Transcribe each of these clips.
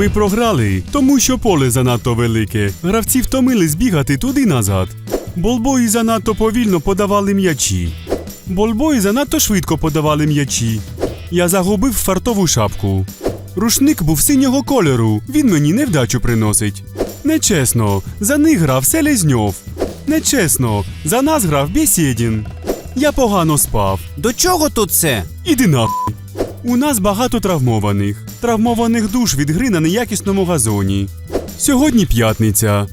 Ми програли, тому що поле занадто велике. Гравці втомились бігати туди назад. Болбої занадто повільно подавали м'ячі. Болбої занадто швидко подавали м'ячі. Я загубив фартову шапку. Рушник був синього кольору, він мені невдачу приносить. Нечесно, за них грав Селезньов. Нечесно, за нас грав Бєсєдін. Я погано спав. До чого тут це? Іди нахуй. У нас багато травмованих. Травмованих душ від гри на неякісному газоні. Сьогодні п'ятниця.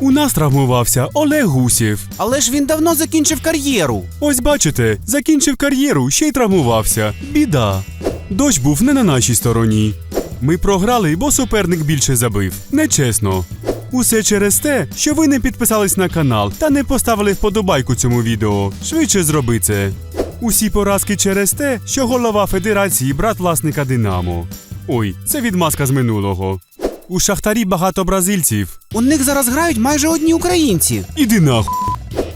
У нас травмувався Олег Гусєв. Але ж він давно закінчив кар'єру. Ось бачите, закінчив кар'єру, ще й травмувався. Біда. Дощ був не на нашій стороні. Ми програли, бо суперник більше забив. Нечесно. Усе через те, що ви не підписались на канал та не поставили вподобайку цьому відео. Швидше зроби це. Усі поразки через те, що голова федерації брат власника Динамо. Ой, це відмазка з минулого. У Шахтарі багато бразильців. У них зараз грають майже одні українці. Іди нахуй.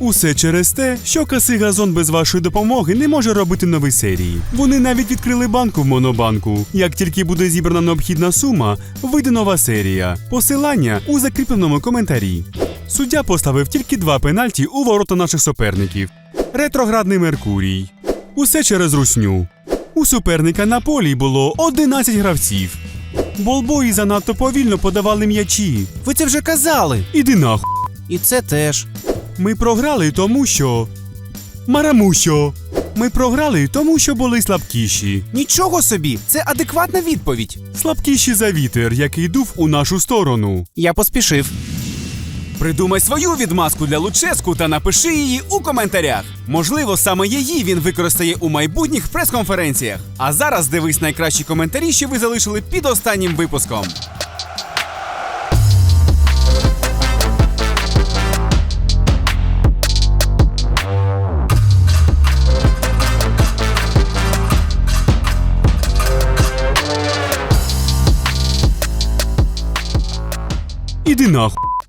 Усе через те, що касий газон без вашої допомоги не може робити нові серії. Вони навіть відкрили банку в монобанку. Як тільки буде зібрана необхідна сума, вийде нова серія. Посилання у закріпленому коментарі. Суддя поставив тільки два пенальті у ворота наших суперників. Ретроградний Меркурій. Усе через русню. У суперника на полі було 11 гравців. Болбої занадто повільно подавали м'ячі. Ви це вже казали. Іди нахуй. І це теж. Ми програли тому, що. Марамущо. Ми програли тому, що були слабкіші. Нічого собі, це адекватна відповідь. Слабкіші за вітер, який дув у нашу сторону. Я поспішив. Придумай свою відмазку для Луческу та напиши її у коментарях. Можливо, саме її він використає у майбутніх прес-конференціях. А зараз дивись найкращі коментарі, що ви залишили під останнім випуском. Іди нахуй.